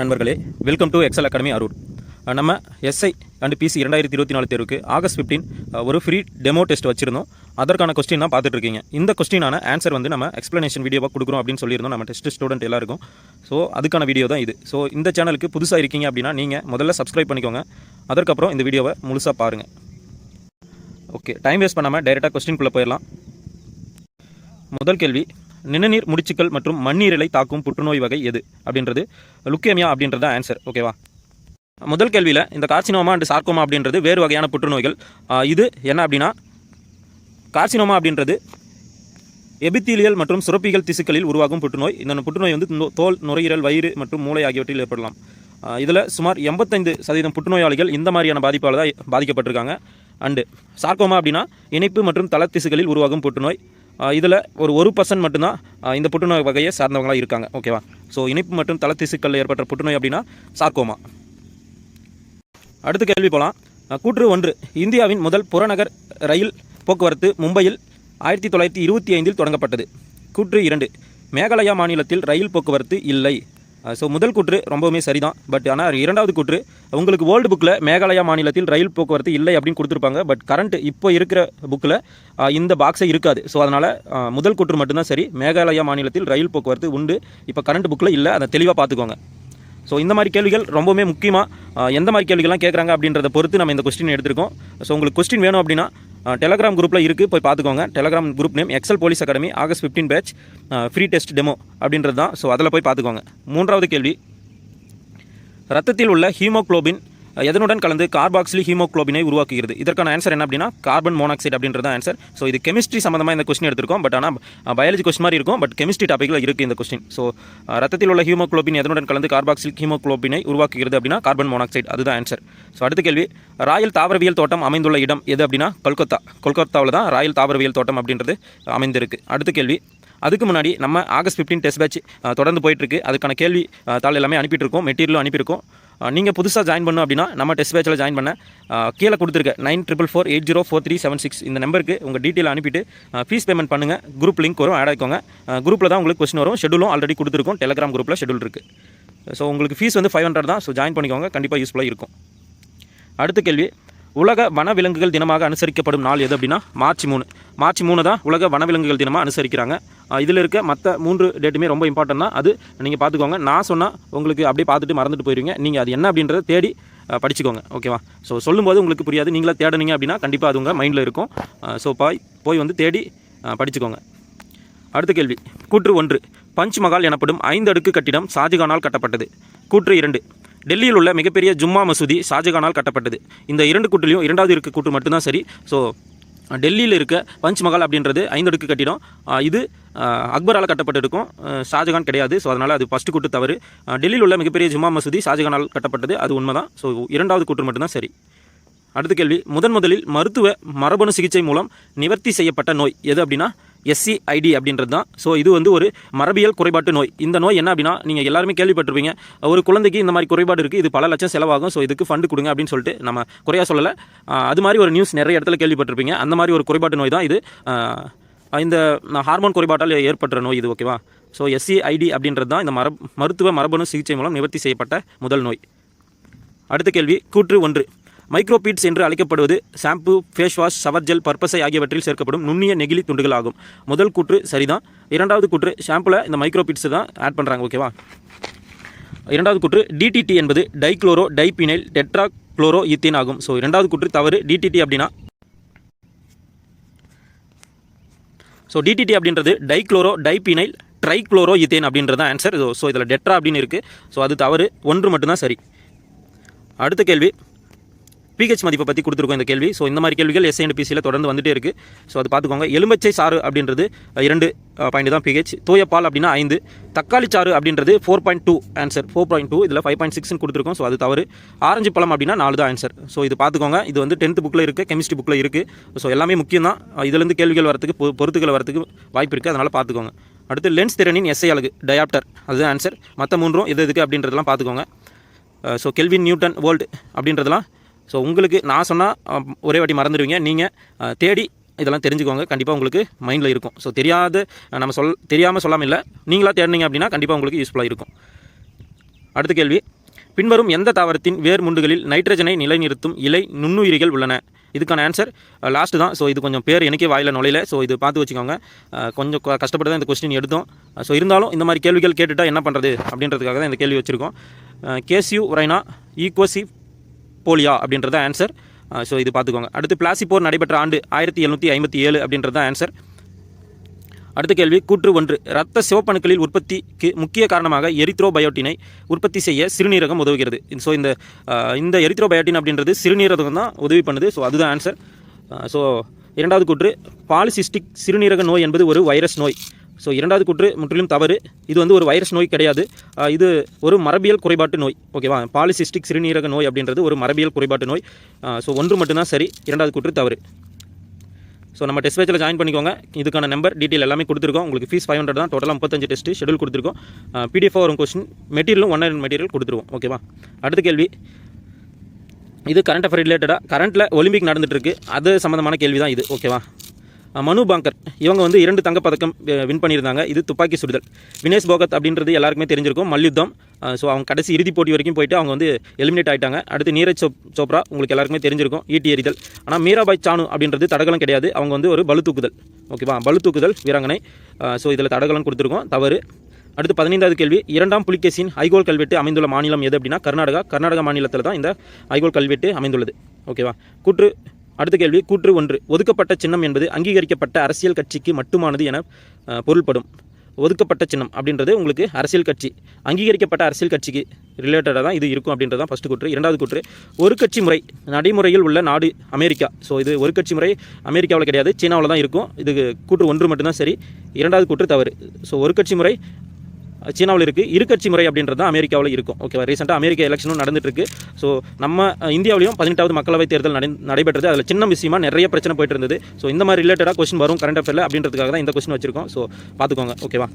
நண்பர்களே welcome to Excel academy Arur நம்ம SI and PC இரண்டாயிரத்தி இருபத்தி நாலு தேர்வுக்கு ஆகஸ்ட் ஃபிஃப்டீன் ஒரு ஃப்ரீ டெமோ டெஸ்ட் வச்சிருந்தோம். அதற்கான கொஸ்டின் தான் பார்த்துட்டு இருக்கீங்க. இந்த கொஸ்டினான ஆன்சர் வந்து நம்ம எக்ஸ்ப்ளனேஷன் வீடியோவாக கொடுக்குறோம் அப்படின்னு சொல்லியிருந்தோம். நம்ம டெஸ்ட் ஸ்டூடெண்ட் எல்லாருக்கும். ஸோ அதுக்கான வீடியோ தான் இது. ஸோ இந்த சேனலுக்கு புதுசாக இருக்கீங்க அப்படின்னா நீங்கள் முதல்ல சப்ஸ்கிரைப் பண்ணிக்கோங்க. அதற்கப்புறம் இந்த வீடியோவை முழுசாக பாருங்கள் ஓகே டைம் வேஸ்ட் பண்ணாமல் டைரெக்டாக கொஸ்டின்குள்ளே போயிடலாம். முதல் கேள்வி நிணநீர் முடிச்சுக்கள் மற்றும் மண்ணீரலை தாக்கும் புற்றுநோய் வகை எது அப்படின்றது? லுக்கேமியா அப்படின்றது ஆன்சர் ஓகேவா முதல் கேள்வியில் இந்த கார்சினோமா அண்ட் சார்க்கோமா அப்படின்றது வேறு வகையான புற்றுநோய்கள். இது என்ன அப்படின்னா கார்சினோமா அப்படின்றது எபித்தீலியல் மற்றும் சுரப்பிகள் திசுக்களில் உருவாகும் புற்றுநோய். இந்த புற்றுநோய் வந்து நோ- தோல் நுரையீரல் வயிறு மற்றும் மூளை ஆகியவற்றில் ஏற்படலாம். இதில் சுமார் எண்பத்தைந்து சதவீதம் புற்றுநோயாளிகள் இந்த மாதிரியான பாதிப்பால் தான் பாதிக்கப்பட்டிருக்காங்க. அண்டு சார்க்கோமா அப்படின்னா இணைப்பு மற்றும் தளத்திசுகளில் உருவாகும் புற்றுநோய். இதில் ஒரு ஒரு பர்சன்ட் மட்டும்தான் இந்த புற்றுநோய் வகையை சார்ந்தவங்களாக இருக்காங்க. ஓகேவா ஸோ இணைப்பு மற்றும் தள திசுக்களில் ஏற்பட்ட புற்றுநோய் அப்படின்னா சார்க்கோமா அடுத்த கேள்வி போகலாம் கூற்று ஒன்று. இந்தியாவின் முதல் புறநகர் ரயில் போக்குவரத்து மும்பையில் ஆயிரத்தி தொள்ளாயிரத்தி இருபத்தி ஐந்தில் தொடங்கப்பட்டது. கூற்று இரண்டு. மேகாலயா மாநிலத்தில் ரயில் போக்குவரத்து இல்லை. ஸோ முதல் கூற்று ரொம்பவுமே சரிதான். பட் ஆனால் இரண்டாவது கூற்று உங்களுக்கு வேர்ல்டு புக்கில் மேகாலயா மாநிலத்தில் ரயில் போக்குவரத்து இல்லை அப்படின்னு கொடுத்துருப்பாங்க. பட் கரண்ட் இப்போ இருக்கிற புக்கில் இந்த பாக்ஸே இருக்காது. ஸோ அதனால் முதல் கூற்று மட்டும்தான் சரி. மேகாலயா மாநிலத்தில் ரயில் போக்குவரத்து உண்டு. இப்போ கரண்ட் புக்கில் இல்லை. அதை தெளிவாக பார்த்துக்கோங்க. ஸோ இந்த மாதிரி கேள்விகள் ரொம்பவுமே முக்கியமாக எந்த மாதிரி கேள்விகள்லாம் கேட்குறாங்க அப்படின்றத பொறுத்து நம்ம இந்த கொஸ்டின் எடுத்திருக்கோம். ஸோ உங்களுக்கு கொஸ்டின் வேணும் அப்படின்னா டெலகிராம் குரூப்பில் இருக்குது போய் பார்த்துக்கோங்க. Telegram group name Excel police academy August fifteen batch free test demo அப்படின்றது தான் ஸோ அதில் போய் பார்த்துக்கோங்க. மூன்றாவது கேள்வி. ரத்தத்தில் உள்ள ஹீமோகுளோபின் எதனுடன் கலந்து கார்பாக்சிலி ஹீமோகுளோபினை உருவாக்குகிறது? இதற்கான ஆன்சர் என்ன அப்படின்னா கார்பன் மோனாக்சைடு அப்படின்றது ஆன்சர் ஸோ இது கெமிஸ்ட்ரி சம்மந்தமாக இந்த கொஸ்டின் எடுத்திருக்கோம். பட் ஆனால் பயாலஜி கொஸ்டின் மாதிரி இருக்கும். பட் கெமிஸ்ட்ரி டாப்பிக்கில் இருக்குது இந்த கொஸ்டின் ஸோ ரத்தத்தில் உள்ள ஹீமோகுளோபின் எதனுடன் கலந்து கார்பாக்சில் ஹீமோக்ளோபினை உருவாக்குகிறது அப்படின்னா கார்பன் மோனாக்சைடு அதுதான் ஆன்சர் ஸோ அடுத்த கேள்வி. ராயல் தாவரவியல் தோட்டம் அமைந்துள்ள இடம் எது அப்படின்னா கொல்கத்தா. கொல்கத்தாவில் தான் ராயல் தாவரவியல் தோட்டம் அப்படின்றது அமைந்திருக்கு. அடுத்த கேள்வி. அதுக்கு முன்னாடி நம்ம ஆகஸ்ட் ஃபிஃப்டீன் டெஸ்ட் பேட்ச் தொடர்ந்து போயிட்டுருக்கு அதுக்கான கேள்வி தாள் எல்லாமே அனுப்பிட்டு இருக்கோம். மெட்டீரியலும் அனுப்பியிருக்கோம். நீங்கள் புதுசாக ஜாயின் பண்ணும் அப்படின்னா நம்ம டெஸ்ட் பேச்சில் ஜாயின் பண்ண கீழே கொடுத்துருக்க nine triple four eight zero four three seven six இந்த நம்பருக்கு உங்கள் டீட்டெயில் அனுப்பிட்டு ஃபீஸ் பேமெண்ட் பண்ணுங்கள் குரூப் லிங்க் வரும் ஆட் ஆகிக்கோங்க குரூப்பில் தான் உங்களுக்கு கொஸ்டின் வரும். ஷெடியூலும் ஆல்ரெடி கொடுத்துருக்கோம். டெலகிராம் குரூப்பில் ஷெடியூல் இருக்குது ஸோ உங்களுக்கு ஃபீஸ் வந்து ஃபைவ் ஹண்ட்ரட் தான். ஸோ ஜாயின் பண்ணிக்கோங்க. கண்டிப்பாக யூஸ்ஃபுல்லாக இருக்கும். அடுத்த கேள்வி. உலக வனவிலங்குகள் தினமாக அனுசரிக்கப்படும் நாள் எது அப்படின்னா மார்ச் மூணு. மார்ச் மூணு தான் உலக வனவிலங்குகள் தினமாக அனுசரிக்கிறாங்க. இதில் இருக்க மற்ற மூன்று டேட்டுமே ரொம்ப இம்பார்ட்டன்ட் தான். அது நீங்கள் பார்த்துக்கோங்க. நான் சொன்னால் உங்களுக்கு அப்படியே பார்த்துட்டு மறந்துட்டு போயிருவீங்க. நீங்கள் அது என்ன அப்படின்றத தேடி படிச்சுக்கோங்க. ஓகேவா ஸோ சொல்லும்போது உங்களுக்கு புரியாது. நீங்களே தேடனீங்க அப்படின்னா கண்டிப்பாக அது உங்கள் மைண்டில் இருக்கும். ஸோ போய் போய் வந்து தேடி படிச்சுக்கோங்க. அடுத்த கேள்வி. கூற்று ஒன்று. பஞ்ச் மகால் எனப்படும் ஐந்து அடுக்கு கட்டிடம் ஷாஜகானால் கட்டப்பட்டது. கூற்று இரண்டு. டெல்லியில் உள்ள மிகப்பெரிய ஜும்மா மசூதி ஷாஜகானால் கட்டப்பட்டது. இந்த இரண்டு கூட்டிலையும் இரண்டாவது இருக்க கூற்று மட்டும்தான் சரி. ஸோ டெல்லியில் இருக்க பஞ்ச் மகால் அப்படின்றது ஐந்து அடுக்கு கட்டிடம். இது அக்பரால் கட்டப்பட்டிருக்கும். ஷாஜகான் கிடையாது. ஸோ அதனால் அது ஃபஸ்ட்டு கூட்டு தவறு. டெல்லியில் உள்ள மிகப்பெரிய ஜுமா மசூதி ஷாஜகானால் கட்டப்பட்டது. அது உண்மைதான். ஸோ இரண்டாவது கூற்று மட்டும்தான் சரி. அடுத்த கேள்வி. முதன் முதலில் மருத்துவ மரபணு சிகிச்சை மூலம் நிவர்த்தி செய்யப்பட்ட நோய் எது அப்படின்னா எஸ்சிஐடி அப்படின்றது தான். ஸோ இது வந்து ஒரு மரபியல் குறைபாட்டு நோய். இந்த நோய் என்ன அப்படின்னா நீங்கள் எல்லாருமே கேள்விப்பட்டிருப்பீங்க. ஒரு குழந்தைக்கு இந்த மாதிரி குறைபாடு இருக்குது இது பல லட்சம் செலவாகும் ஸோ இதுக்கு ஃபண்டு கொடுங்க அப்படின்னு சொல்லிட்டு நம்ம குறையாக சொல்லலை. அது மாதிரி ஒரு நியூஸ் நிறைய இடத்துல கேள்விப்பட்டிருப்பீங்க. அந்த மாதிரி ஒரு குறைபாட்டு நோய் தான் இது. இந்த ஹார்மோன் குறைபாட்டால் ஏற்படுற நோய் இது ஓகேவா ஸோ எஸ்சிஐடி அப்படின்றது தான் இந்த மரப் மருத்துவ மரபணு சிகிச்சை மூலம் நிவர்த்தி செய்யப்பட்ட முதல் நோய். அடுத்த கேள்வி கூற்று ஒன்று. மைக்ரோபீட்ஸ் என்று அழைக்கப்படுவது shampoo face wash shower gel பர்பஸை ஆகியவற்றில் சேர்க்கப்படும் நுண்ணிய நெகிழி துண்டுகள் ஆகும் முதல் கூற்று சரிதான். இரண்டாவது கூற்று ஷாம்பில் இந்த மைக்ரோபீட்ஸ் தான் ஆட் பண்ணுறாங்க ஓகேவா இரண்டாவது கூற்று டிடிடி என்பது dichloro diphenyl tetra chloro ethane ஆகும். ஸோ இரண்டாவது கூற்று தவறு. டிடிடி அப்படின்னா ஸோ டிடிடி அப்படின்றது டைக்ளோரோ டைபினைல் ட்ரைக்ளோரோ ஈத்தேன் அப்படின்றது தான் ஆன்சர் ஸோ இதில் டெட்ரா அப்படின்னு இருக்குது ஸோ அது தவறு. ஒன்று மட்டும்தான் சரி. அடுத்த கேள்வி. பிஹெச் மதிப்பை பற்றி கொடுத்துருக்கோம் இந்த கேள்வி. ஸோ இந்த மாதிரி கேள்விகள் எஸ்ஐ அண்ட் பிசியில் தொடர்ந்து வந்துட்டே இருக்குது ஸோ அது பார்த்துக்கோங்க. எலும்பச்சை சாறு அப்படின்றது இரண்டு பாயிண்ட் தான் பிஹெச் தூயப்பால் அப்படின்னா ஐந்து. தக்காளி சாறு அப்படின்றது four point two answer four point two இதில் ஃபைவ் பாயிண்ட் சிக்ஸ்னு கொடுத்துருக்கோம். ஸோ அது தவறு. ஆரஞ்சு பழம் அப்படின்னா நாலு தான் ஆன்சர் ஸோ இது பார்த்துக்கோங்க. இது வந்து டென்த் புக்கில் இருக்குது கெமிஸ்ட்ரி புக்கில் இருக்குது ஸோ எல்லாமே முக்கியம் தான். இதுலேருந்து கேள்விகள் வரத்துக்கு பொ- பொறுத்துகள் வரத்துக்கு வாய்ப்பு இருக்குது அதனால் பார்த்துக்கோங்க. அடுத்து லென்ஸ் திறனின் எஸ்ஐ அழகு டயாப்டர் அதுதான் ஆன்சர் மற்ற மூன்றும் எது எதுக்கு அப்படின்றதெல்லாம் பார்த்துக்கோங்க. ஸோ கெல்வின் நியூட்டன் வேர்ல்டு அப்படின்றதெல்லாம் ஸோ உங்களுக்கு நான் சொன்னால் ஒரே வாட்டி மறந்துடுவீங்க. நீங்கள் தேடி இதெல்லாம் தெரிஞ்சுக்கோங்க. கண்டிப்பாக உங்களுக்கு மைண்டில் இருக்கும். ஸோ தெரியாத நம்ம சொல் தெரியாமல் சொல்லாமல் இல்லை. நீங்களாக தேடினீங்க அப்படின்னா கண்டிப்பாக உங்களுக்கு யூஸ்ஃபுல்லாக இருக்கும். அடுத்த கேள்வி. பின்வரும் எந்த தாவரத்தின் வேர் முண்டுகளில் நைட்ரஜனை நிலைநிறுத்தும் இலை நுண்ணுயிரிகள் உள்ளன? இதுக்கான ஆன்சர் லாஸ்ட் தான். ஸோ இது கொஞ்சம் பேர் எனக்கே வாயில நுழையில. ஸோ இது பார்த்து வச்சுக்கோங்க. கொஞ்சம் கஷ்டப்பட்டு தான் இந்த கொஸ்டின் எடுத்தோம். ஸோ இருந்தாலும் இந்த மாதிரி கேள்விகள் கேட்டுட்டால் என்ன பண்ணுறது அப்படின்றதுக்காக தான் இந்த கேள்வி வச்சுருக்கோம். கேசியூ உரைனா ஈக்வசி போலியா அப்படின்றத ஆன்சர் ஸோ இது பார்த்துக்கோங்க. அடுத்து பிளாசிபோர் நடைபெற்ற ஆண்டு ஆயிரத்தி எழுநூற்றி ஐம்பத்தி ஏழு அப்படின்றது தான் ஆன்சர் அடுத்த கேள்வி கூற்று ஒன்று. இரத்த சிவப்பணுக்களில் உற்பத்திக்கு முக்கிய காரணமாக எரித்ரோபயோட்டினை உற்பத்தி செய்ய சிறுநீரகம் உதவுகிறது. ஸோ இந்த இந்த எரித்ரோபயோட்டின் அப்படின்றது சிறுநீரகம் தான் உதவி பண்ணுது. ஸோ அதுதான் ஆன்சர் ஸோ இரண்டாவது கூற்று. பாலிசிஸ்டிக் சிறுநீரக நோய் என்பது ஒரு வைரஸ் நோய். ஸோ இரண்டாவது குற்று முற்றிலும் தவறு. இது வந்து ஒரு வைரஸ் நோய் கிடையாது. இது ஒரு மரபியல் குறைபாட்டு நோய். ஓகேவா பாலிசிஸ்டிக் சிறுநீரக நோய் அப்படின்றது ஒரு மரபியல் குறைபாட்டு நோய். ஸோ ஒன்று மட்டும்தான் சரி இரண்டாவது குற்று தவறு. ஸோ நம்ம டெஸ்ட் பேச்சில் ஜாயின் பண்ணிக்கோங்க. இதுக்கான நம்பர் டீட்டெயில் எல்லாமே கொடுத்துருக்கோம். உங்களுக்கு ஃபீஸ் ஃபைவ் ஹண்ட்ரட் தான். டோட்டலாக முப்பத்தஞ்சு டெஸ்ட் ஷெடியூல் கொடுத்துருக்கோம். பிடிஎஃப் வரும் கொஸ்டின் மெட்டீரியலும் ஒன் ஹண்ட்ரட் மெட்டீரியல் கொடுத்துருவோம். ஓகேவா அடுத்த கேள்வி. இது கரண்ட் அஃபேர் ரிலேட்டடாக கரண்ட்டில் ஒலிம்பிக் நடந்துகிட்ருக்கு அது சம்மந்தமான கேள்வி தான் இது ஓகேவா மனு பாங்கர் இவங்க வந்து இரண்டு தங்கப்பதக்கம் வின் பண்ணியிருந்தாங்க. இது துப்பாக்கி சுடுதல். வினேஷ் போகத் அப்படின்றது எல்லாருக்குமே தெரிஞ்சிருக்கும். மல்யுத்தம் ஸோ அவங்க கடைசி இறுதிப் போட்டி வரைக்கும் போயிட்டு அவங்க வந்து எலிமினேட் ஆகிட்டாங்க அடுத்து நீரஜ் சோப் சோப்ரா உங்களுக்கு எல்லாருக்குமே தெரிஞ்சிருக்கும். ஈட்டி எறிதல். ஆனால் மீராபாய் சானு அப்படின்றது தடகளம் கிடையாது. அவங்க வந்து ஒரு பளு தூக்குதல். ஓகேவா பளு தூக்குதல் வீராங்கனை. ஸோ இதில் தடகளம் கொடுத்துருக்கோம். தவறு. அடுத்து பதினைந்தாவது கேள்வி. இரண்டாம் புலிகேசின் ஐகோல் கல்வெட்டு அமைந்துள்ள மாநிலம் எது அப்படின்னா கர்நாடகா. கர்நாடகா மாநிலத்தில் தான் இந்த ஐகோல் கல்வெட்டு அமைந்துள்ளது. ஓகேவா கூற்று அடுத்த கேள்வி கூற்று ஒன்று. ஒதுக்கப்பட்ட சின்னம் என்பது அங்கீகரிக்கப்பட்ட அரசியல் கட்சிக்கு மட்டுமானது என பொருள்படும். ஒதுக்கப்பட்ட சின்னம் அப்படின்றது உங்களுக்கு அரசியல் கட்சி அங்கீகரிக்கப்பட்ட அரசியல் கட்சிக்கு ரிலேட்டடாக தான் இது இருக்கும் அப்படின்றது தான் ஃபஸ்ட்டு கூற்று. இரண்டாவது கூற்று ஒரு கட்சி முறை நடைமுறையில் உள்ள நாடு அமெரிக்கா. ஸோ இது ஒரு கட்சி முறை அமெரிக்காவில் கிடையாது சீனாவில் தான் இருக்கும். இது கூற்று ஒன்று மட்டும்தான் சரி. இரண்டாவது கூற்று தவறு. ஸோ ஒரு கட்சி முறை சீனாவில் இருக்குது இரு கட்சி முறை அப்படின்றது தான் அமெரிக்காவில் இருக்கும். ஓகேவா ரீசெண்டாக அமெரிக்க எலெக்ஷனும் நடந்துட்டுருக்கு. ஸோ நம்ம இந்தியாவிலையும் பதினெட்டாவது மக்களவைத் தேர்தல் நடை நடைபெற்றது. அதில் சின்ன விஷயமா நிறைய பிரச்சனை போயிட்டு இருந்தது ஸோ இந்த மாதிரி ரிலேட்டடாக கொஸ்டின் வரும் கரண்ட் அஃபேரில் அப்படின்றதுக்காக தான் இந்த கொஸ்டின் வச்சிருக்கோம். ஸோ பார்த்துக்கோங்க. ஓகேவா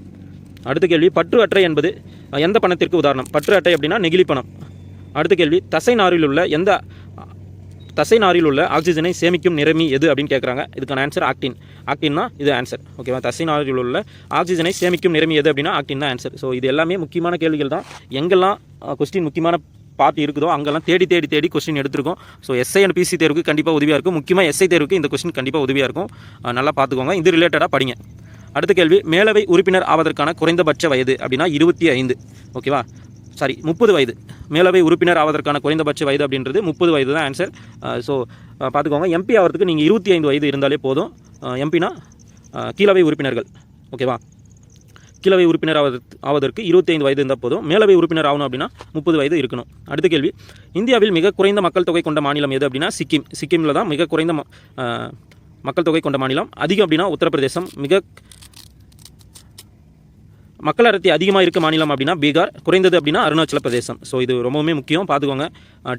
அடுத்த கேள்வி பற்று அட்டை என்பது எந்த பணத்திற்கு உதாரணம்? பற்று அட்டை அப்படின்னா நெகிழி பணம். அடுத்த கேள்வி தசை நாரில் உள்ள எந்த தசை நாரில் உள்ள ஆக்சிஜனை சேமிக்கும் நிறமி எது அப்படின்னு கேட்குறாங்க இதுக்கான ஆன்சர் ஆக்டின் ஆக்டின்னா இது ஆன்சர் ஓகேவா தசை நாரில் உள்ள ஆக்சிஜனை சேமிக்கும் நிறமி எது அப்படின்னா ஆக்டின் தான் ஆன்சர் ஸோ இது எல்லாமே முக்கியமான கேள்விகள் தான். எங்கெல்லாம் கொஸ்டின் முக்கியமான பார்ட் இருக்குதோ அங்கெல்லாம் தேடி தேடி தேடி கொஸ்டின் எடுத்திருக்கோம். ஸோ எஸ்ஐ அண்ட் பிசி தேர்வுக்கு கண்டிப்பாக உதவியாக இருக்கும். முக்கியமாக எஸ்ஐ தேர்வுக்கு இந்த கொஸ்டின் கண்டிப்பாக உதவியாக இருக்கும். நல்லா பார்த்துக்கோங்க. இது ரிலேட்டடாக படிங்க. அடுத்த கேள்வி மேலவை உறுப்பினர் ஆவதற்கான குறைந்தபட்ச வயது அப்படின்னா இருபத்தி ஐந்து. ஓகேவா சாரி முப்பது வயது. மேலவை உறுப்பினர் ஆவதற்கான குறைந்தபட்ச வயது அப்படின்றது முப்பது வயது தான் ஆன்சர் ஸோ பார்த்துக்கோங்க எம்பி ஆகிறதுக்கு நீங்கள் இருபத்தி ஐந்து வயது இருந்தாலே போதும். எம்பினா கீழவை உறுப்பினர்கள். ஓகேவா கீழவை உறுப்பினர் ஆவதற்கு ஆவதற்கு இருபத்தைந்து வயது இருந்தால் போதும். மேலவை உறுப்பினர் ஆகணும் அப்படின்னா முப்பது வயது இருக்கணும். அடுத்த கேள்வி. இந்தியாவில் மிக குறைந்த மக்கள் தொகை கொண்ட மாநிலம் எது அப்படின்னா சிக்கிம். சிக்கிமில் தான் மிக குறைந்த ம- மக்கள் தொகை கொண்ட மாநிலம். அதிகம் அப்படின்னா உத்தரப்பிரதேசம். மிக மக்கள் அடர்த்தி அதிகமாக இருக்க மாநிலம் அப்படின்னா பீகார் குறைந்தது அப்படின்னா அருணாச்சல பிரதேசம். ஸோ இது ரொம்பவுமே முக்கியம். பார்த்துக்கோங்க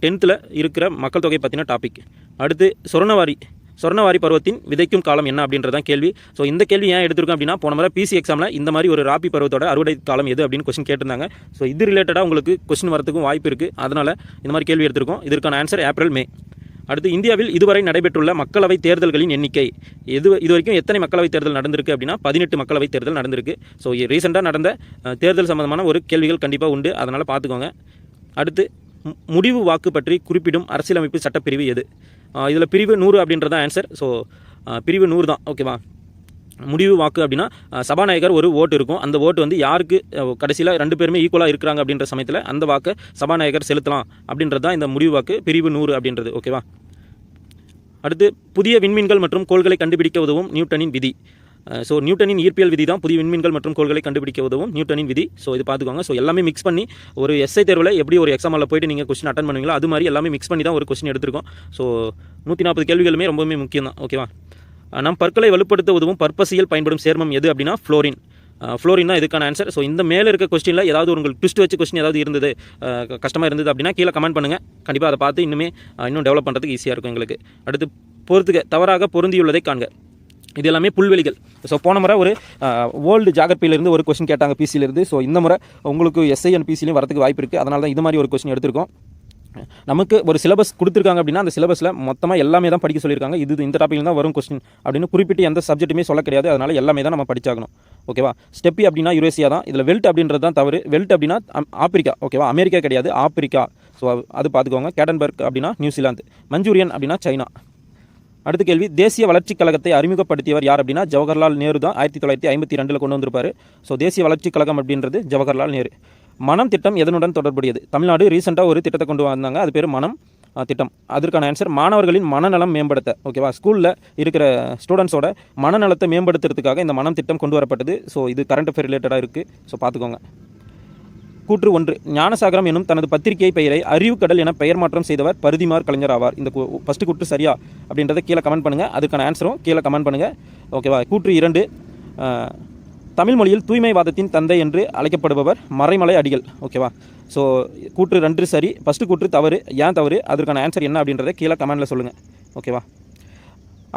டென்த்தில் இருக்கிற மக்கள் தொகை பற்றின டாபிக் அடுத்து சொர்ணவாரி சொர்ணவாரி பருவத்தின் விதைக்கும் காலம் என்ன அப்படின்றதான் கேள்வி. ஸோ இந்த கேள்வி ஏன் எடுத்திருக்கோம் அப்படின்னா போன முறை பிசி எக்ஸாமில் இந்த மாதிரி ஒரு ராபி பருவத்தோட அறுவடை காலம் எது அப்படின்னு கொஸ்டின் கேட்டிருந்தாங்க. ஸோ இது ரிலேட்டடாக உங்களுக்கு கொஸ்டின் வரதுக்கும் வாய்ப்பு இருக்குது அதனால் இந்த மாதிரி கேள்வி எடுத்திருக்கோம். இதற்கான ஆன்சர் ஏப்ரல் மே அடுத்து இந்தியாவில் இதுவரை நடைபெற்றுள்ள மக்களவை தேர்தல்களின் எண்ணிக்கை. எது இது வரைக்கும் எத்தனை மக்களவைத் தேர்தல் நடந்திருக்கு அப்படின்னா பதினெட்டு மக்களவைத் தேர்தல் நடந்திருக்கு. ஸோ ரீசெண்டாக நடந்த தேர்தல் சம்பந்தமான ஒரு கேள்விகள் கண்டிப்பாக உண்டு. அதனால் பார்த்துக்கோங்க அடுத்து மு- முடிவு வாக்கு பற்றி குறிப்பிடும் அரசியலமைப்பு சட்டப்பிரிவு எது? இதில் பிரிவு நூறு அப்படின்றதான் ஆன்சர் ஸோ பிரிவு நூறு தான் ஓகேவா முடிவு வாக்கு அப்படின்னா சபாநாயகர் ஒரு ஓட்டு இருக்கும். அந்த ஓட்டு வந்து யாருக்கு கடைசியில் ரெண்டு பேருமே ஈக்குவலாக இருக்கிறாங்க அப்படின்ற சமயத்தில் அந்த வாக்கை சபாநாயகர் செலுத்தலாம். அப்படின்றது தான் இந்த முடிவு வாக்கு. பிரிவு நூறு அப்படின்றது. ஓகேவா அடுத்து புதிய விண்மீன்கள் மற்றும் கோள்களை கண்டுபிடிக்க உதவும் நியூட்டனின் விதி. ஸோ நியூட்டனின் ஈர்ப்பியல் விதி தான் புதிய விண்மீன்கள் மற்றும் கோள்களை கண்டுபிடிக்க உதவும் நியூட்டனின் விதி. ஸோ இது பார்த்துக்கோங்க. ஸோ எல்லாமே மிக்ஸ் பண்ணி ஒரு எஸ்ஐ தேர்வில் எப்படி ஒரு எக்ஸாமில் போயிட்டு நீங்கள் கொஸ்டின் அட்டன் பண்ணுவீங்களோ அது மாதிரி எல்லாமே மிக்ஸ் பண்ணி தான் ஒரு கொஸ்டின் எடுத்திருக்கோம். ஸோ நூற்றி நாற்பது கேள்விகளுமே ரொம்பவுமே முக்கியம் தான் ஓகேவா நம் பற்களை வலுப்படுத்த உதவும் பற்பசியில் பயன்படும் சேர்மம் எது அப்படின்னா ஃப்ளோரின் ஃப்ளோரின் தான் இதுக்கான ஆன்சர் ஸோ இந்த மேலே இருக்க கொஸ்டினில் ஏதாவது உங்களுக்கு ட்விஸ்ட் வச்சு கொஸ்டின் ஏதாவது இருந்தது கஷ்டமாக இருந்தது அப்படின்னா கீழே கமெண்ட் பண்ணுங்கள் கண்டிப்பாக அதை பார்த்து இன்னுமே இன்னும் டெவலப் பண்ணுறதுக்கு ஈஸியாக இருக்கும் எங்களுக்கு. அடுத்து பொறுத்துக்க தவறாக பொருந்தியுள்ளதை காண்க. இது எல்லாமே புல்வெளிகள். ஸோ போன முறை ஒரு வேர்ல்டு ஜாகிரபியிலிருந்து ஒரு கொஸ்டின் கேட்டாங்க பிசியிலேருந்து ஸோ இந்த முறை உங்களுக்கு எஸ்ஐ அண்ட் பிசிலையும் வரதுக்கு வாய்ப்பு இருக்குது அதனால தான் இது மாதிரி ஒரு கொஸ்டின் எடுத்திருக்கோம். நமக்கு ஒரு சிலபஸ் கொடுத்துருக்காங்க அப்படின்னா அந்த சிலபஸில் மொத்தமாக எல்லாமே தான் படிக்க சொல்லியிருக்காங்க. இது இந்த டாப்பிக்கில் தான் வரும் கொஸ்டின் அப்படின்னு குறிப்பிட்டு எந்த சப்ஜெக்ட்டுமே சொல்ல கிடையாது. அதனால் எல்லாமே தான் நம்ம படிச்சாகணும். ஓகேவா ஸ்டெப்பி அப்படின்னா யுரேசியா தான். இதில் வெல்ட் அப்படின்றது தான் தவறு. வெல்ட் அப்படின்னா ஆப்பிரிக்கா. ஓகேவா அமெரிக்கா கிடையாது. ஆப்பிரிக்கா. ஸோ அது பார்த்துக்கோங்க. கேடன்பர்க் அப்படின்னா நியூசிலாந்து மஞ்சூரியன் அப்படின்னா சைனா அடுத்த கேள்வி. தேசிய வளர்ச்சிக் கழகத்தை அறிமுகப்படுத்தியவர் யார் அப்படின்னா ஜவஹர்லால் நேரு தான் ஆயிரத்தி தொள்ளாயிரத்தி ஐம்பத்தி ரெண்டில் கொண்டு வந்திருப்பார். ஸோ தேசிய வளர்ச்சிக் கழகம் அப்படின்றது ஜவஹர்லால் நேரு. மனம் திட்டம் எதனுடன் தொடர்புடையது? தமிழ்நாடு ரீசெண்டாக ஒரு திட்டத்தை கொண்டு வந்தாங்க. அது பேர் மனம் திட்டம். அதற்கான ஆன்சர் மாணவர்களின் மனநலம் மேம்படுத்த. ஓகேவா ஸ்கூலில் இருக்கிற ஸ்டூடெண்ட்ஸோட மனநலத்தை மேம்படுத்துறதுக்காக இந்த மனம் திட்டம் கொண்டு வரப்பட்டது. ஸோ இது கரண்ட் அஃபேர் ரிலேட்டடாக இருக்குது ஸோ பார்த்துக்கோங்க. கூற்று ஒன்று ஞானசாகரம் எனும் தனது பத்திரிகை பெயரை அறிவுக்கடல் என பெயர் மாற்றம் செய்தவர் பருதிமார் கலைஞர் ஆவார். இந்த ஃபஸ்ட்டு கூற்று சரியா? அப்படின்றத கீழே கமெண்ட் பண்ணுங்கள் அதுக்கான ஆன்சரும் கீழே கமெண்ட் பண்ணுங்கள் ஓகேவா கூற்று இரண்டு தமிழ் மொழியில் தூய்மைவாதத்தின் தந்தை என்று அழைக்கப்படுபவர் மறைமலை அடிகள். ஓகேவா ஸோ கூற்று ரெண்டு சரி. ஃபஸ்ட்டு கூற்று தவறு. ஏன் தவறு? அதற்கான ஆன்சர் என்ன அப்படின்றத கீழே கமெண்டில் சொல்லுங்கள் ஓகேவா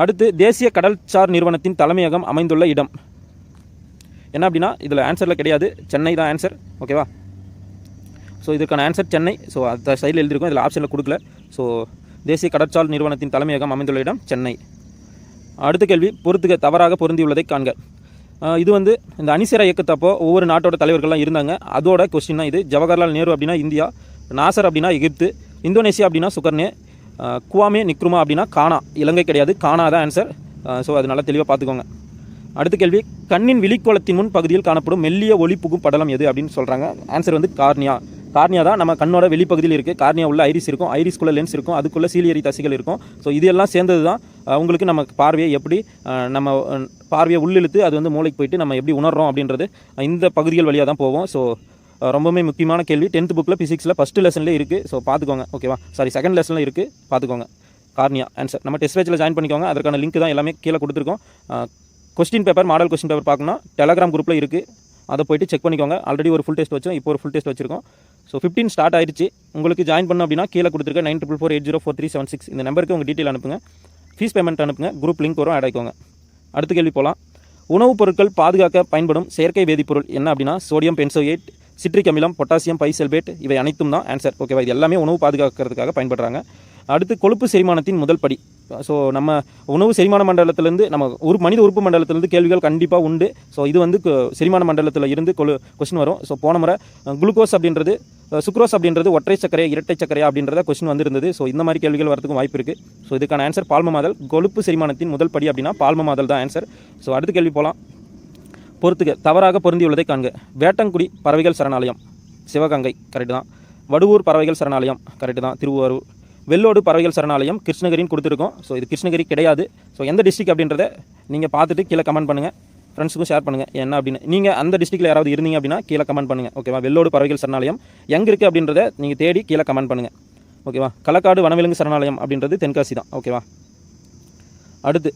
அடுத்து தேசிய கடல்சார் நிறுவனத்தின் தலைமையகம் அமைந்துள்ள இடம். என்ன அப்படின்னா இதில் ஆன்சரில் கிடையாது. சென்னை தான் ஆன்சர் ஓகேவா ஸோ இதுக்கான ஆன்சர் சென்னை. ஸோ அந்த சைடில் எழுதியிருக்கும். இதில் ஆப்ஷனில் கொடுக்கல. ஸோ தேசிய கடற்சால் நிறுவனத்தின் தலைமையகம் அமைந்துள்ள இடம் சென்னை. அடுத்த கேள்வி பொறுத்துக தவறாக பொருந்தியுள்ளதை காண்க. இது வந்து இந்த அணிசேரா இயக்கத்தப்போ ஒவ்வொரு நாட்டோட தலைவர்கள்லாம் இருந்தாங்க. அதோட கொஸ்டின் தான் இது. ஜவஹர்லால் நேரு அப்படின்னா இந்தியா நாசர் அப்படின்னா எகிப்து இந்தோனேசியா அப்படின்னா சுகர்னே குவாமே நிக்ருமா அப்படின்னா கானா. இலங்கை கிடையாது கானா தான் ஆன்சர் ஸோ அது நல்லா தெளிவாக பார்த்துக்கோங்க. அடுத்த கேள்வி கண்ணின் விழிக்கோளத்தின் முன் பகுதியில் காணப்படும் மெல்லிய ஒளி புகும் படலம் எது அப்படின்னு சொல்கிறாங்க ஆன்சர் வந்து கார்னியா. கார்னியா தான் நம்ம கண்ணோட வெளிப்பகுதியில் இருக்குது கார்னியா உள்ள ஐரிஸ் இருக்கும். ஐரிஸ்குள்ள லென்ஸ் இருக்கும். அதுக்குள்ள சீலியரி தசைகள் இருக்கும். ஸோ இதெல்லாம் சேர்ந்தது தான் உங்களுக்கு நம்ம பார்வையை எப்படி நம்ம பார்வையை உள்ளிழுத்து அது வந்து மூளைக்கு போயிட்டு நம்ம எப்படி உணர்றோம் அப்படின்றது இந்த பகுதிகள் வழியாக தான் போவோம். ஸோ ரொம்பவுமே முக்கியமான கேள்வி. டென்த் புக்கில் ஃபிசிக்ஸில் ஃபஸ்ட்டு லெசன்லேயே இருக்குது ஸோ பார்த்துக்கோங்க. ஓகேவா சாரி செகண்ட் லெசனில் இருக்குது பார்த்துக்கோங்க. கார்னியா ஆன்சர் நம்ம டெஸ்ட் பேஜில் ஜாயின் பண்ணிக்கோங்க. அதற்கான லிங்க் தான் எல்லாமே கீழே கொடுத்துருக்கோம். Question paper model question paper பார்க்கணும் டெலகிராம் குரூப்பில் இருக்குது அதை போயிட்டு செக் பண்ணிக்கோங்க. ஆல்ரெடி ஒரு ஃபுல் டெஸ்ட் வச்சோம் இப்போ ஒரு ஃபுல் டெஸ்ட் வச்சிருக்கோம். ஸோ ஃபிஃப்டீன் ஸ்டார்ட் ஆயிடுச்சு. உங்களுக்கு ஜாயின் பண்ண அப்படின்னா கீழே கொடுத்துருக்க nine triple four eight zero four three seven six இந்த நம்பருக்கு உங்கள் டீட்டெயில் அனுப்புங்க. ஃபீஸ் பேமெண்ட் அனுப்புங்க. குரூப் லிங்க் வரும். ஆட் ஆகிக்கோங்க அடுத்த கேள்வி போகலாம் உணவுப் பொருட்கள் பாதுகாக்க பயன்படும் செயற்கை வேதிப்பொருள் என்ன அப்படின்னா சோடியம் பென்சோயேட் சிட்ரிக் அமிலம் பொட்டாசியம் பைசெல்பேட் இவை அனைத்தும் தான் ஆன்சர் ஓகேவா இது எல்லாமே உணவு பாதுகாக்கிறதுக்காக பயன்படுறாங்க. அடுத்து கொழுப்பு செரிமானத்தின் முதல் படி. ஸோ நம்ம உணவு செரிமான மண்டலத்திலேருந்து நம்ம ஒரு மனித உறுப்பு மண்டலத்திலேருந்து கேள்விகள் கண்டிப்பாக உண்டு. ஸோ இது வந்து கு- செரிமான மண்டலத்தில் இருந்து கொழு கொஸ்டின் வரும். ஸோ போன முறை குளுக்கோஸ் அப்படின்றது சுக்ரோஸ் அப்படின்றது ஒற்றை சர்க்கரை இரட்டை சக்கரையா அப்படின்றத கொஸ்டின் வந்திருந்தது. ஸோ இந்த மாதிரி கேள்விகள் வரதுக்கும் வாய்ப்பு இருக்குது ஸோ இதுக்கான ஆன்சர் பால்மமாதல் கொழுப்பு செரிமானத்தின் முதல் படி அப்படின்னா பால்மமாதல் தான் ஆன்சர் ஸோ அடுத்த கேள்வி போகலாம் பொறுத்துக தவறாக பொருந்தியுள்ளதை காண்க. வேட்டங்குடி பறவைகள் சரணாலயம். சிவகங்கை கரெக்டு தான். வடுவூர் பறவைகள் சரணாலயம் கரெக்டு தான். திருவாரூர் வெள்ளோடு பறவைகள் சரணாலயம் கிருஷ்ணகிரின்னு கொடுத்துருக்கோம். ஸோ இது கிருஷ்ணகிரி கிடையாது. ஸோ எந்த டிஸ்ட்ரிக் அப்படின்றத நீங்கள் பார்த்துட்டு கீழே கமெண்ட் பண்ணுங்கள் ஃப்ரெண்ட்ஸுக்கும் ஷேர் பண்ணுங்கள் என்ன அப்படின்னு. நீங்கள் அந்த டிஸ்ட்ரிக்ட்டில் யாராவது இருந்தீங்க அப்படின்னா கீழே கமெண்ட் பண்ணுங்கள் ஓகேவா வெள்ளோடு பறவைகள் சரணாலயம் எங்கே இருக்குது அப்படின்றத நீங்கள் தேடி கீழே கமெண்ட் பண்ணுங்கள் ஓகேவா களக்காடு வனவிலங்கு சரணாலயம் அப்படின்றது தென்காசி தான். ஓகேவா அடுத்து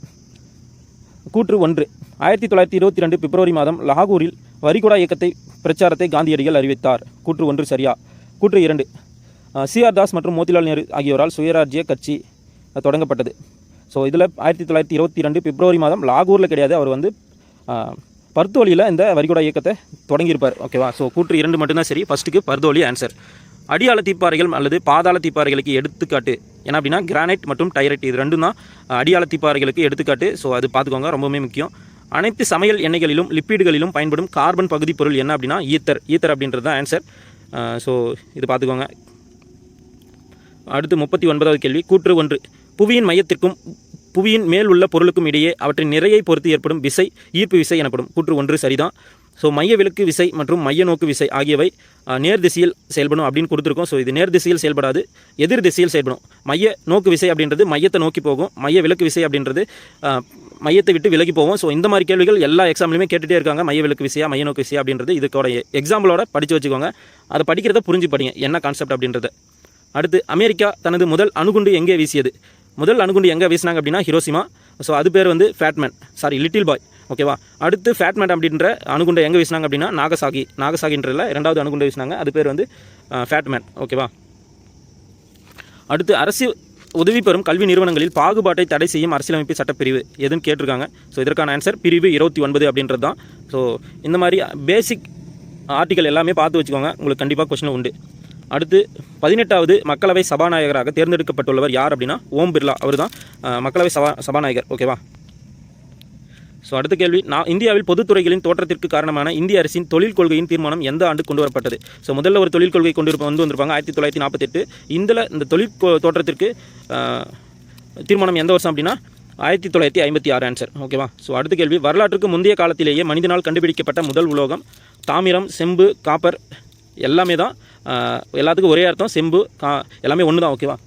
கூற்று ஒன்று. ஆயிரத்தி தொள்ளாயிரத்தி இருபத்தி ரெண்டு பிப்ரவரி மாதம் லாகூரில் வரிகுடா இயக்கத்தை பிரச்சாரத்தை காந்தியடிகள் அறிவித்தார். கூற்று ஒன்று சரியா? கூற்று இரண்டு. சிஆர் தாஸ் மற்றும் மோதிலால் நேரு ஆகியோரால் சுயராஜ்ய கட்சி தொடங்கப்பட்டது. ஸோ இதில் ஆயிரத்தி தொள்ளாயிரத்தி இருபத்தி ரெண்டு பிப்ரவரி மாதம் லாகூரில் கிடையாது. அவர் வந்து பர்தோலியில் இந்த வரிகுடா இயக்கத்தை தொடங்கியிருப்பார். ஓகேவா ஸோ கூற்று இரண்டு மட்டும்தான் சரி. ஃபஸ்ட்டுக்கு பர்தோலி ஆன்சர் அடியாள தீப்பாறைகள் அல்லது பாதாள தீப்பாறைகளுக்கு எடுத்துக்காட்டு. என்ன அப்படின்னா கிரானைட் மற்றும் டைரைட் இது ரெண்டும் தான் அடியாள தீப்பாறைகளுக்கு எடுத்துக்காட்டு. ஸோ அது பார்த்துக்கோங்க. ரொம்பவுமே முக்கியம். அனைத்து சமையல் எண்ணெய்களிலும் லிப்பீடுகளிலும் பயன்படும் கார்பன் பகுதி பொருள் என்ன அப்படின்னா ஈத்தர். ஈத்தர் அப்படின்றது தான் ஆன்சர் ஸோ இது பார்த்துக்கோங்க. அடுத்து முப்பத்தி ஒன்பதாவது கேள்வி கூற்று ஒன்று. புவியின் மையத்திற்கும் புவியின் மேல் உள்ள பொருளுக்கும் இடையே அவற்றின் நிறையை பொறுத்து ஏற்படும் விசை ஈர்ப்பு விசை எனப்படும். கூற்று ஒன்று சரிதான். ஸோ மைய விலக்கு விசை மற்றும் மைய நோக்கு விசை ஆகியவை நேர் திசையில் செயல்படும் அப்படின்னு கொடுத்துருக்கோம். ஸோ இது நேர் திசையில் செயல்படாது எதிர் திசையில் செயல்படும். மைய நோக்கு விசை அப்படின்றது மையத்தை நோக்கி போகும். மைய விலக்கு விசை அப்படின்றது மையத்தை விட்டு விலகி போவோம் ஸோ இந்த மாதிரி கேள்விகள் எல்லா எக்ஸாம்லையுமே கேட்டுகிட்டே இருக்காங்க. மைய விலக்கு விசையா மைய நோக்கு விசையா அப்படின்றது. இதுக்கோட எக்ஸாம்பிளோட படித்து வச்சுக்கோங்க. அதை படிக்கிறத புரிஞ்சு படிங்க என்ன கான்செப்ட் அப்படின்றத. அடுத்து அமெரிக்கா தனது முதல் அணுகுண்டு எங்கே வீசியது? முதல் அணுகுண்டு எங்கே வீசினாங்க அப்படின்னா ஹிரோசிமா ஸோ அது பேர் வந்து ஃபேட்மேன் சாரி லிட்டில் பாய் ஓகேவா அடுத்து ஃபேட்மேன் அப்படின்ற அணுகுண்டை எங்கே வீசினாங்க அப்படின்னா நாகசாகி. நாகசாகின்றதில் இரண்டாவது அணுகுண்டை வீசினாங்க. அது பேர் வந்து ஃபேட்மேன் ஓகேவா அடுத்து அரசு உதவி பெறும் கல்வி நிறுவனங்களில் பாகுபாட்டை தடை செய்யும் அரசியலமைப்பு சட்டப்பிரிவு. எதுன்னு கேட்டிருக்காங்க. ஸோ இதற்கான ஆன்சர் பிரிவு இருபத்தி ஒன்பது அப்படின்றது தான் ஸோ இந்த மாதிரி பேசிக் ஆர்டிக்கல் எல்லாமே பார்த்து வச்சுக்கோங்க. உங்களுக்கு கண்டிப்பாக கொஸ்டின் உண்டு. அடுத்து பதினெட்டாவது மக்களவை சபாநாயகராக தேர்ந்தெடுக்கப்பட்டுள்ளவர் யார் அப்படின்னா ஓம் பிர்லா. அவர் தான் மக்களவை சபா சபாநாயகர். ஓகேவா ஸோ அடுத்த கேள்வி. நான் இந்தியாவில் பொதுத்துறைகளின் தோற்றத்திற்கு காரணமான இந்திய அரசின் தொழில் கொள்கையின் தீர்மானம் எந்த ஆண்டு கொண்டு வரப்பட்டது? ஸோ முதல்ல ஒரு தொழில் கொள்கை கொண்டு வந்து வந்திருப்பாங்க ஆயிரத்தி தொள்ளாயிரத்தி நாற்பத்தெட்டு. இந்த தொழில் தோற்றத்திற்கு தீர்மானம் எந்த வருஷம் அப்படின்னா ஆயிரத்தி தொள்ளாயிரத்தி ஐம்பத்தி ஆறு ஆன்சர் ஓகேவா ஸோ அடுத்த கேள்வி. வரலாற்றுக்கு முந்தைய காலத்திலேயே மனிதனால் கண்டுபிடிக்கப்பட்ட முதல் உலோகம் தாமிரம் செம்பு காப்பர் எல்லாமே தான் எல்லாத்துக்கும் ஒரே அர்த்தம் செம்பு கா எல்லாமே ஒன்று தான் ஓகேவா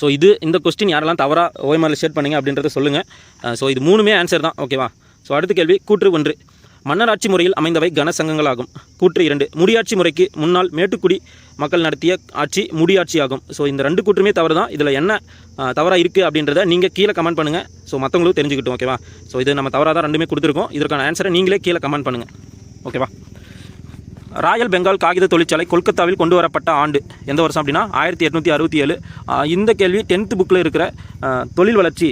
ஸோ இது இந்த கொஸ்டின் யாரெல்லாம் தவறாக ஓய்மாரில் ஷேர் பண்ணுங்க அப்படின்றத சொல்லுங்கள் ஸோ இது மூணுமே ஆன்சர் தான் ஓகேவா ஸோ அடுத்த கேள்வி கூற்று ஒன்று. மன்னராட்சி முறையில் அமைந்தவை கனசங்கங்களாகும். கூற்று இரண்டு. முடியாட்சி முறைக்கு முன்னால் மேட்டுக்குடி மக்கள் நடத்திய ஆட்சி முடியாட்சி ஆகும் ஸோ இந்த ரெண்டு கூற்றுமே தவறு தான் இதில் என்ன தவறாக இருக்குது அப்படின்றத நீங்கள் கீழே கமெண்ட் பண்ணுங்கள் ஸோ மற்றவங்களும் தெரிஞ்சுக்கிட்டோம் ஓகேவா ஸோ இது நம்ம தவறாக தான் ரெண்டுமே கொடுத்துருக்கோம். இதற்கான ஆன்சரை நீங்களே கீழே கமெண்ட் பண்ணுங்கள் ஓகேவா ராயல் பெங்கால் காகித தொழிற்சாலை கொல்கத்தாவில் கொண்டு வரப்பட்ட ஆண்டு எந்த வருஷம் அப்படின்னா ஆயிரத்தி எட்நூற்றி அறுபத்தி ஏழு. இந்த கேள்வி டென்த்து புக்கில் இருக்கிற தொழில் வளர்ச்சி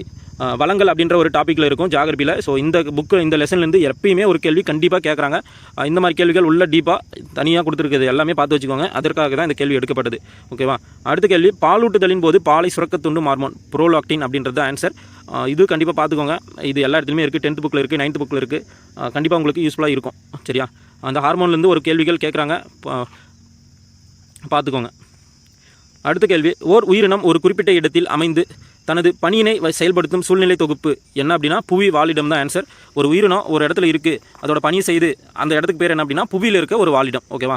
வளங்கள் அப்படின்ற ஒரு டாப்பிக்கில் இருக்கும் ஜாகிரபியில் ஸோ இந்த புக்கு இந்த லெசன்லேருந்து எப்பயுமே ஒரு கேள்வி கண்டிப்பாக கேட்குறாங்க இந்த மாதிரி கேள்விகள் உள்ள டீப்பாக தனியாக கொடுத்துருக்குது எல்லாமே பார்த்து வச்சுக்கோங்க. அதற்காக தான் இந்த கேள்வி எடுக்கப்பட்டது ஓகேவா அடுத்த கேள்வி பாலூட்டுதலின் போது பாலை சுரக்க தூண்டும் ஹார்மோன் ப்ரோலாக்டின் அப்படின்றது ஆன்சர் இது கண்டிப்பாக பார்த்துக்கோங்க. இது எல்லா இடத்துலையுமே இருக்குது டென்த் புக்கில் இருக்குது நைன்த் புக்கில் இருக்குது கண்டிப்பாக உங்களுக்கு யூஸ்ஃபுல்லாக இருக்கும். சரியா? அந்த ஹார்மோன்லேருந்து ஒரு கேள்விகள் கேட்குறாங்க பார்த்துக்கோங்க. அடுத்த கேள்வி ஓர் உயிரினம் ஒரு குறிப்பிட்ட இடத்தில் அமைந்து தனது பணியினை வ- செயல்படுத்தும் சூழ்நிலை தொகுப்பு. என்ன அப்படின்னா புவி வாழிடம் தான் ஆன்சர் ஒரு உயிரினம் ஒரு இடத்துல இருக்குது அதோட பணி செய்து அந்த இடத்துக்கு பேர் என்ன அப்படின்னா புவியில் இருக்க ஒரு வாழிடம் ஓகேவா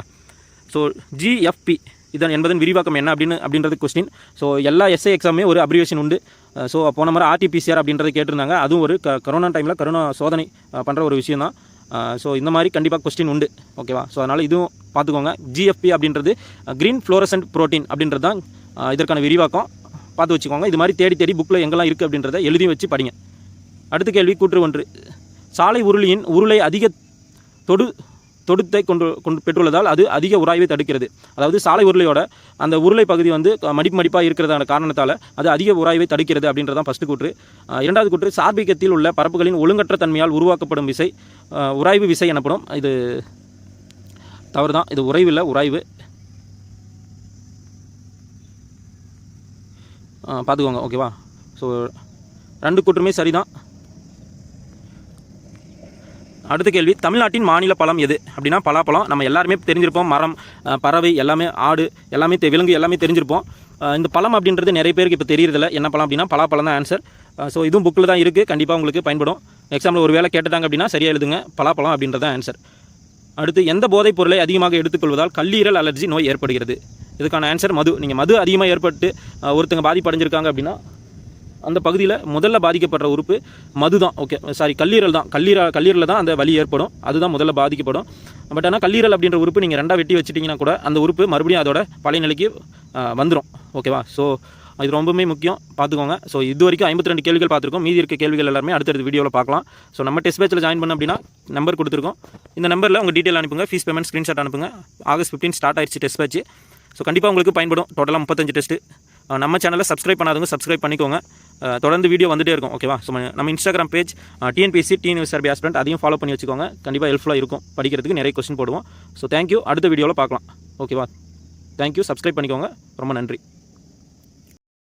ஸோ ஜிஎஃப்பி இதன் என்பதன் விரிவாக்கம் என்ன அப்படின்னு அப்படின்றது கொஸ்டின் ஸோ எல்லா எஸ்ஐ எக்ஸாமே ஒரு அப்ரிவேஷன் உண்டு. ஸோ போன மாதிரி ஆர்டிபிசிஆர் அப்படின்றத கேட்டிருந்தாங்க. அதுவும் ஒரு க கரோனா டைமில் கரோனா சோதனை பண்ணுற ஒரு விஷயம் தான். ஸோ இந்த மாதிரி கண்டிப்பாக கொஸ்டின் உண்டு. ஓகேவா ஸோ அதனால் இதுவும் பார்த்துக்கோங்க. ஜிஎஃப்பி அப்படின்றது க்ரீன் ஃப்ளோரசன்ட் ப்ரோட்டீன் அப்படின்றது தான் இதற்கான விரிவாக்கம். பார்த்து வச்சுக்கோங்க. இது மாதிரி தேடி தேடி புக்கில் எங்கெல்லாம் இருக்குது அப்படின்றத எழுதி வச்சு படிங்க. அடுத்த கேள்வி கூற்று ஒன்று. சாலை உருளியின் உருளை அதிக தொடு தொடுத்தை கொண்டு கொண்டு பெற்றுள்ளதால் அது அதிக உராய்வை தடுக்கிறது. அதாவது சாலை உருளையோட அந்த உருளை பகுதி வந்து மடிப்பு மடிப்பாக இருக்கிறதான காரணத்தால் அது அதிக உராய்வை தடுக்கிறது அப்படின்றதான் ஃபஸ்ட்டு கூற்று. இரண்டாவது கூற்று சார்பிகத்தில் உள்ள பரப்புகளின் ஒழுங்கற்ற தன்மையால் உருவாக்கப்படும் விசை உராய்வு விசை எனப்படும். இது தவறு தான் இது உறைவு இல்லை உராய்வு. பார்த்துக்கோங்க ஓகேவா ஸோ ரெண்டு கூற்றுமே சரிதான். அடுத்த கேள்வி தமிழ்நாட்டின் மாநில பழம் எது? அப்படின்னா பலாப்பழம். நம்ம எல்லாருமே தெரிஞ்சிருப்போம் மரம் பறவை எல்லாமே ஆடு எல்லாமே தெ- விலங்கு எல்லாமே தெரிஞ்சிருப்போம். இந்த பழம் அப்படின்றது நிறைய பேருக்கு இப்போ தெரியறதில்ல என்ன பழம் அப்படின்னா பலாப்பழம் தான் ஆன்சர் ஸோ இதுவும் புக்கில் தான் இருக்குது கண்டிப்பாக உங்களுக்கு பயன்படும். எக்ஸாம்பிள் ஒரு வேலை கேட்டுட்டாங்க அப்படின்னா சரியாக எழுதுங்க பலாப்பழம் அப்படின்றது தான் ஆன்சர் அடுத்து எந்த போதைப் பொருளை அதிகமாக எடுத்துக்கொள்வதால் கல்லீரல் அலர்ஜி நோய் ஏற்படுகிறது. இதுக்கான ஆன்சர் மது. நீங்கள் மது அதிகமாக ஏற்பட்டு ஒருத்தங்க பாதிப்படைஞ்சிருக்காங்க அப்படின்னா அந்த பகுதியில் முதல்ல பாதிக்கப்படுற உறுப்பு மது தான் ஓகே சாரி கல்லீரல் தான். கல்லீரல் கல்லீரலில் தான் அந்த வலி ஏற்படும். அதுதான் முதல்ல பாதிக்கப்படும். பட் ஆனால் கல்லீரல் அப்படின்ற உறுப்பு நீங்கள் ரெண்டாக வெட்டி வச்சிட்டிங்கன்னா கூட அந்த உறுப்பு மறுபடியும் அதோட பழைய நிலைக்கு வந்துடும் ஓகேவா ஸோ இது ரொம்பவுமே முக்கியம். பார்த்துக்கோங்க. ஸோ இது வரைக்கும் ஐம்பத்தி ரெண்டு கேள்விகள் பார்த்துருக்கோம். மீதி இருக்க கேள்விகள் எல்லாமே அடுத்தடுத்த வீடியோவில் பார்க்கலாம். ஸோ நம்ம டெஸ்ட் பேச்சில் ஜாயின் பண்ண அப்படின்னா நம்பர் கொடுத்துருக்கோம். இந்த நம்பரில் உங்கள் டீட்டெயில் அனுப்புங்க. ஃபீஸ் பேமெண்ட் ஸ்க்ரீன்ஷாட் அனுப்புங்க. ஆகஸ்ட் ஃபிஃப்டீன் ஸ்டார்ட் ஆயிடுச்சு டெஸ்ட் பேச்சு ஸோ கண்டிப்பாக உங்களுக்கு பயன்படும். டோட்டலாக முப்பத்தஞ்சு டெஸ்ட்டு நம்ம சேனலை சப்ஸ்கிரைப் பண்ணாதவங்க சப்ஸ்கிரைப் பண்ணிக்கோங்க. தொடர்ந்து வீடியோ வந்துட்டே இருக்கும். ஓகேவா ஸோ நம்ம இன்ஸ்டாகிராம் பேஜ் டிஎன்பிசி டிஎன் சர்பி ஆஸ்பிரண்ட் அதையும் ஃபாலோ பண்ணி வச்சுக்கோங்க. கண்டிப்பாக ஹெல்ப்ஃபுல்லாக இருக்கும். படிக்கிறதுக்கு நிறைய கொஸ்டின் போடுவோம். ஸோ தேங்க்யூ அடுத்த வீடியோவில் பார்க்கலாம். ஓகேவா தேங்க்யூ சப்ஸ்கிரைப் பண்ணிக்கோங்க. ரொம்ப நன்றி.